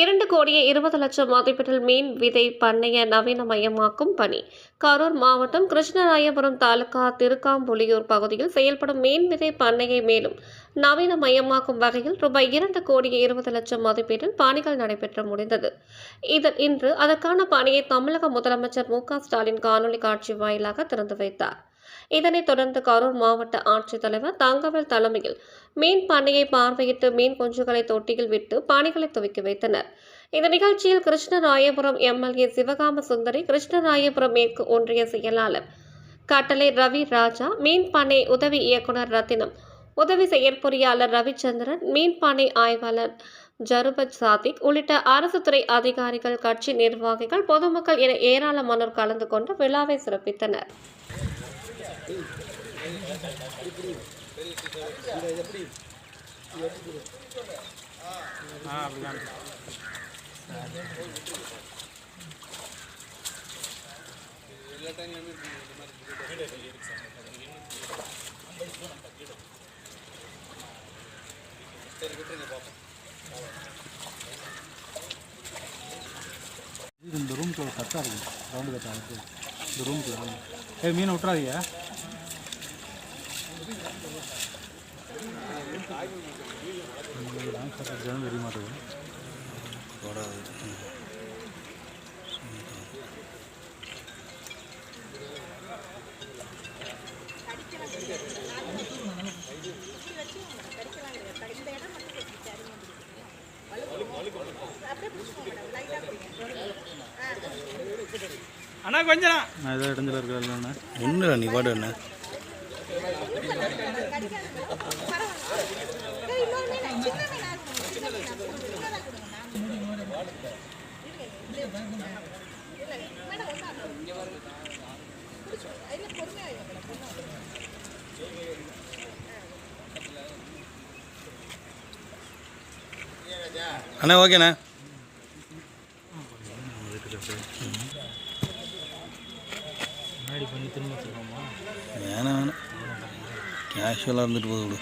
இரண்டு கோடியே இருபது லட்சம் மதிப்பீட்டில் மீன் விதை பண்ணைய நவீனமயமாக்கும் பணி. கரூர் மாவட்டம் கிருஷ்ணராயபுரம் தாலுகா திருக்காம்புலியூர் பகுதியில் செயல்படும் மீன் விதை பண்ணையை மேலும் நவீனமயமாக்கும் வகையில் ரூபாய் இரண்டு கோடியே இருபது லட்சம் மதிப்பீட்டில் பணிகள் நடைபெற்று முடிந்தது. இதில் இன்று அதற்கான பணியை தமிழக முதலமைச்சர் மு க ஸ்டாலின் காணொலி காட்சி வாயிலாக திறந்து வைத்தார். இதனைத் தொடர்ந்து கரூர் மாவட்ட ஆட்சித்தலைவர் தங்கவேல் தலைமையில் மீன் பண்ணையை பார்வையிட்டு மீன் குஞ்சுகளை தொட்டியில் விட்டு பணிகளை துவக்கி வைத்தனர். இந்த நிகழ்ச்சியில் கிருஷ்ணராயபுரம் எம்எல்ஏ சிவகாம சுந்தரி கிருஷ்ணராயபுரம் மேற்கு ஒன்றிய செயலாளர் கட்டளை ரவி ராஜா மீன் பண்ணை உதவி இயக்குனர் ரத்தினம் உதவி செயற்பொறியாளர் ரவிச்சந்திரன் மீன் பண்ணை ஆய்வாளர் ஜருபத் சாதிக் உள்ளிட்ட அரசு துறை அதிகாரிகள் கட்சி நிர்வாகிகள் பொதுமக்கள் என ஏராளமானோர் கலந்து கொண்டு விழாவை சிறப்பித்தனர். ஆ அப்படிதான் இது இந்த ரூம்குள்ள கட்டாக இருக்கும் ரவுண்டு கட்டாக இருக்குது இந்த ரூம்குள்ள ஏ மீன் விட்றாதீங்க தெரிய மாட்டேங்குது அண்ணா கொஞ்சம் நான் ஏதோ இடத்துல இருக்கிற இல்லைண்ணா ஒன்றும் நீ பாடு என்ன? அண்ணா ஓகேண்ணா. முன்னாடி பண்ணி திரும்ப வேணாம் வேணாம். கேஷுவலாக இருந்துட்டு போகுது